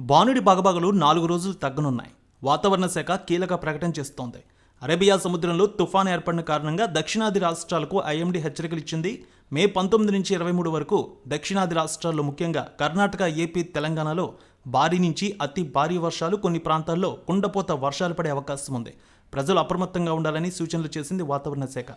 బానుడి బగబగలు నాలుగు రోజులు తగ్గనున్నాయి. వాతావరణ శాఖ కీలక ప్రకటన చేస్తోంది. అరేబియా సముద్రంలో తుఫాన్ ఏర్పడిన కారణంగా దక్షిణాది రాష్ట్రాలకు ఐఎండి హెచ్చరికలు ఇచ్చింది. మే పంతొమ్మిది నుంచి ఇరవై మూడు వరకు దక్షిణాది రాష్ట్రాల్లో ముఖ్యంగా కర్ణాటక ఏపీ తెలంగాణలో భారీ నుంచి అతి భారీ వర్షాలు కొన్ని ప్రాంతాల్లో కుండపోత వర్షాలు పడే అవకాశం ఉంది. ప్రజలు అప్రమత్తంగా ఉండాలని సూచనలు చేసింది వాతావరణ శాఖ.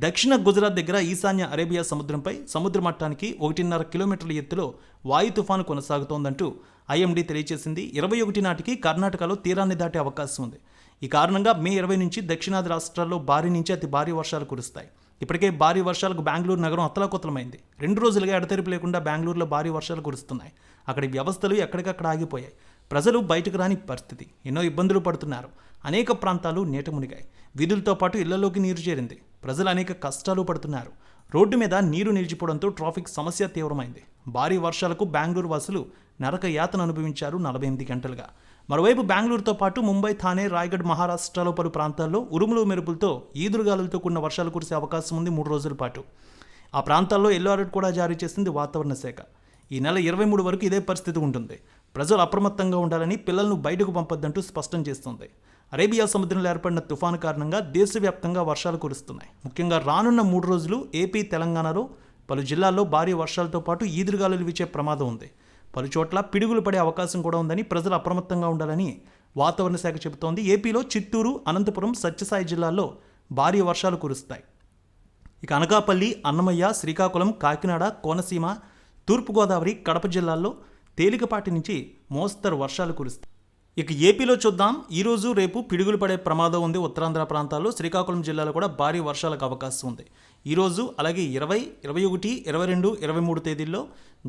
దక్షిణ గుజరాత్ దగ్గర ఈశాన్య అరేబియా సముద్రంపై సముద్ర మట్టానికి ఒకటిన్నర కిలోమీటర్ల ఎత్తులో వాయు తుఫాను కొనసాగుతోందంటూ ఐఎండీ తెలియజేసింది. ఇరవై ఒకటి నాటికి కర్ణాటకలో తీరాన్ని దాటే అవకాశం ఉంది. ఈ కారణంగా మే ఇరవై నుంచి దక్షిణాది రాష్ట్రాల్లో భారీ నుంచి అతి భారీ వర్షాలు కురుస్తాయి. ఇప్పటికే భారీ వర్షాలకు బెంగళూరు నగరం అతలాకుతలమైంది రెండు రోజులుగా ఎడతెరిపి లేకుండా బెంగళూరులో భారీ వర్షాలు కురుస్తున్నాయి. అక్కడి వ్యవస్థలు ఎక్కడికక్కడ ఆగిపోయాయి. ప్రజలు బయటకు రాని పరిస్థితి. ఎన్నో ఇబ్బందులు పడుతున్నారు. అనేక ప్రాంతాలు నీట మునిగాయి. వీధులతో పాటు ఇళ్ళలోకి నీరు చేరింది. ప్రజలు అనేక కష్టాలు పడుతున్నారు. రోడ్డు మీద నీరు నిలిచిపోవడంతో ట్రాఫిక్ సమస్య తీవ్రమైంది. భారీ వర్షాలకు బెంగళూరు వాసులు నరక యాతను అనుభవించారు నలభై ఎనిమిది గంటలుగా. మరోవైపు బెంగళూరుతో పాటు ముంబై థానే రాయగఢ్ మహారాష్ట్రలో పలు ప్రాంతాల్లో ఉరుములు మెరుపులతో ఈదురుగాలులతో కూడిన వర్షాలు కురిసే అవకాశం ఉంది మూడు రోజుల పాటు. ఆ ప్రాంతాల్లో ఎల్లో అలర్ట్ కూడా జారీ చేసింది వాతావరణ శాఖ. ఈ నెల ఇరవై మూడు వరకు ఇదే పరిస్థితి ఉంటుంది. ప్రజలు అప్రమత్తంగా ఉండాలని పిల్లలను బయటకు పంపొద్దంటూ స్పష్టం చేస్తుంది. అరేబియా సముద్రంలో ఏర్పడిన తుఫాను కారణంగా దేశవ్యాప్తంగా వర్షాలు కురుస్తున్నాయి. ముఖ్యంగా రానున్న మూడు రోజులు ఏపీ తెలంగాణలో పలు జిల్లాల్లో భారీ వర్షాలతో పాటు ఈదురుగాలులు వీచే ప్రమాదం ఉంది. పలు చోట్ల పిడుగులు పడే అవకాశం కూడా ఉందని ప్రజలు అప్రమత్తంగా ఉండాలని వాతావరణ శాఖ చెబుతోంది. ఏపీలో చిత్తూరు అనంతపురం సత్యసాయి జిల్లాల్లో భారీ వర్షాలు కురుస్తాయి. ఇక అనకాపల్లి అన్నమయ్య శ్రీకాకుళం కాకినాడ కోనసీమ తూర్పుగోదావరి కడప జిల్లాల్లో తేలికపాటి నుంచి మోస్తరు వర్షాలు కురుస్తాయి. ఇక ఏపీలో చూద్దాం. ఈరోజు రేపు పిడుగులు పడే ప్రమాదం ఉంది. ఉత్తరాంధ్ర ప్రాంతాల్లో శ్రీకాకుళం జిల్లాలో కూడా భారీ వర్షాలకు అవకాశం ఉంది. ఈరోజు అలాగే ఇరవై ఇరవై ఒకటి ఇరవై రెండు ఇరవై మూడు తేదీల్లో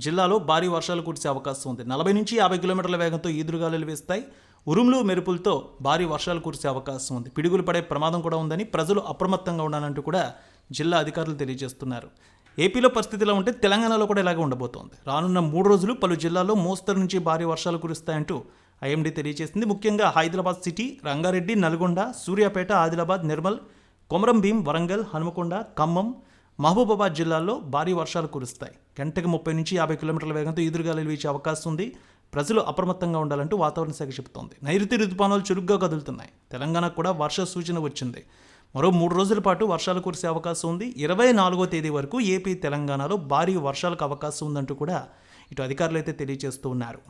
జిల్లాలో భారీ వర్షాలు కురిసే అవకాశం ఉంది. నలభై నుంచి యాభై కిలోమీటర్ల వేగంతో ఈదురుగాలులు వేస్తాయి. ఉరుములు మెరుపులతో భారీ వర్షాలు కురిసే అవకాశం ఉంది. పిడుగులు పడే ప్రమాదం కూడా ఉందని ప్రజలు అప్రమత్తంగా ఉండాలంటూ కూడా జిల్లా అధికారులు తెలియజేస్తున్నారు. ఏపీలో పరిస్థితిలో ఉంటే తెలంగాణలో కూడా ఇలాగే ఉండబోతోంది. రానున్న మూడు రోజులు పలు జిల్లాల్లో మోస్తరు నుంచి భారీ వర్షాలు కురుస్తాయంటూ ఐఎండీ తెలియజేసింది. ముఖ్యంగా హైదరాబాద్ సిటీ రంగారెడ్డి నల్గొండ సూర్యాపేట ఆదిలాబాద్ నిర్మల్ కొమరం భీం వరంగల్ హనుమకొండ ఖమ్మం మహబూబాబాద్ జిల్లాల్లో భారీ వర్షాలు కురుస్తాయి. గంటకు ముప్పై నుంచి యాభై కిలోమీటర్ల వేగంతో ఎదురుగాలు వీచే అవకాశం ఉంది. ప్రజలు అప్రమత్తంగా ఉండాలంటూ వాతావరణ శాఖ చెబుతోంది. నైరుతి రుతుపానాలు చురుగ్గా కదులుతున్నాయి. తెలంగాణకు కూడా వర్ష సూచన వచ్చింది. మరో మూడు రోజుల పాటు వర్షాలు కురిసే అవకాశం ఉంది. ఇరవై నాలుగో తేదీ వరకు ఏపీ తెలంగాణలో భారీ వర్షాలకు అవకాశం ఉందంటూ కూడా ఇటు అధికారులు అయితే తెలియజేస్తూ ఉన్నారు.